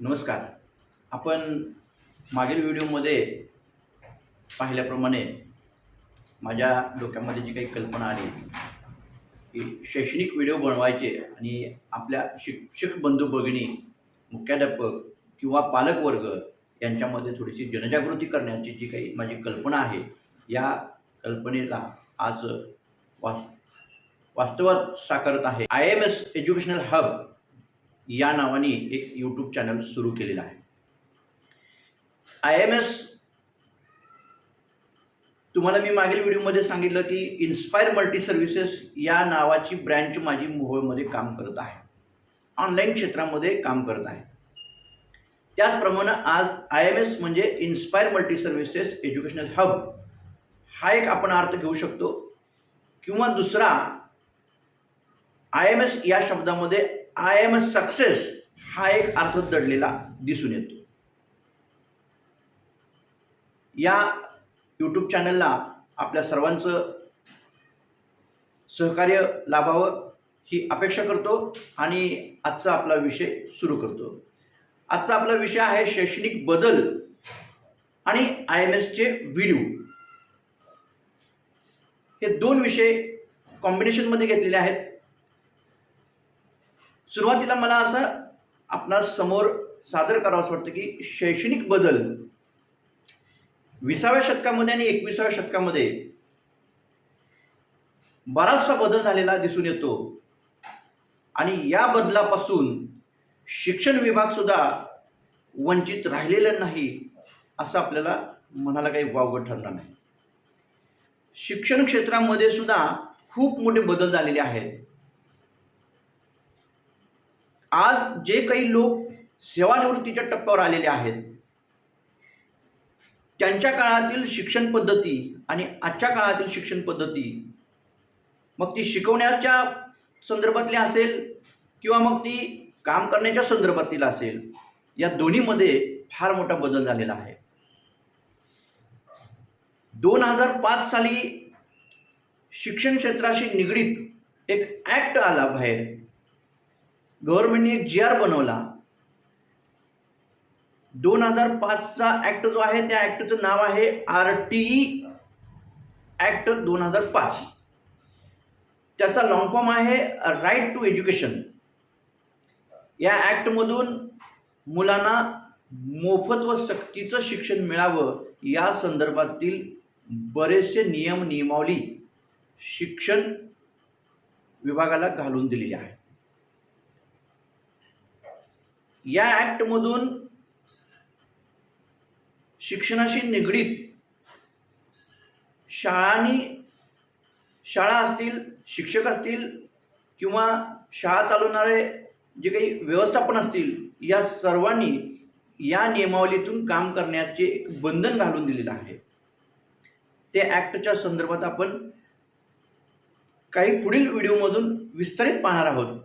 नमस्कार. आपण मागील व्हिडिओमध्ये पाहिल्याप्रमाणे माझ्या डोक्यामध्ये जी काही कल्पना आली की शैक्षणिक व्हिडिओ बनवायचे आणि आपल्या शिक्षक बंधू भगिनी मुख्याध्यापक किंवा पालकवर्ग यांच्यामध्ये थोडीशी जनजागृती करण्याची जी काही माझी कल्पना आहे या कल्पनेला आज वास वास्तवात साकारत आहे. I M S educational hub या नावाने एक यूट्यूब चॅनल सुरू केलेलं आहे. आय एम एस तुम्हाला मी मागील व्हिडिओमध्ये सांगितलं की इन्स्पायर मल्टी सर्व्हिसेस या नावाची ब्रँच माझी मोहोळमध्ये काम करत आहे. ऑनलाईन क्षेत्रामध्ये काम करत आहे. त्याचप्रमाणे आज आय एम एस म्हणजे inspire multi services educational hub हा एक आपण अर्थ घेऊ शकतो. किंवा दुसरा आय एम एस या शब्दामध्ये आय एम एस सक्सेस हा एक अर्थ दडलेला दिसून येतो. या यूट्यूब चॅनलला आपल्या सर्वांचं सहकार्य लाभावं ही अपेक्षा करतो आणि आजचा आपला विषय सुरू करतो. आजचा आपला विषय आहे शैक्षणिक बदल आणि आय एम एसचे व्हिडिओ हे दोन विषय कॉम्बिनेशनमध्ये घेतलेले आहेत. सुरुवातीला मला असं आपणा समोर सादर करावं असं वाटतं की शैक्षणिक बदल विसाव्या शतकामध्ये आणि एकविसाव्या शतकामध्ये बराचसा बदल झालेला दिसून येतो. आणि या बदलापासून शिक्षण विभागसुद्धा वंचित राहिलेला नाही असं आपल्याला म्हणायला काही वावगं ठरणार नाही. शिक्षण क्षेत्रामध्ये सुद्धा खूप मोठे बदल झालेले आहेत. आज जे काही लोक सेवानिवृत्तीच्या टप्प्यावर आलेले आहेत त्यांच्या काळातील शिक्षण पद्धती आणि आजच्या काळातील शिक्षण पद्धती मग ती शिकवण्याच्या संदर्भातली असेल किंवा मग ती काम करण्याच्या संदर्भातील असेल या दोन्हीमध्ये फार मोठा बदल झालेला आहे. दोन हजार पाच साली शिक्षण क्षेत्राशी निगडीत एक ॲक्ट आला बाहेर. गव्हर्नमेंटने एक जी आर बनवला. दोन हजार पाचचा ॲक्ट जो आहे त्या ॲक्टचं नाव आहे आर टी ई ॲक्ट दोन हजार पाच. त्याचा लॉंग फॉर्म आहे राईट टू एज्युकेशन या ॲक्टमधून मुलांना मोफत व सक्तीचं शिक्षण मिळावं या संदर्भातील बरेचसे नियम नियमावली शिक्षण विभागाला घालून दिलेली आहे या ॲक्टमधून शिक्षणाशी निगडीत शाळांनी शाळा असतील शिक्षक असतील किंवा शाळा चालवणारे जे काही व्यवस्थापन असतील या सर्वांनी या नियमावलीतून काम करण्याचे एक बंधन घालून दिलेलं आहे. ते ॲक्टच्या संदर्भात आपण काही पुढील व्हिडिओमधून विस्तारित पाहणार आहोत.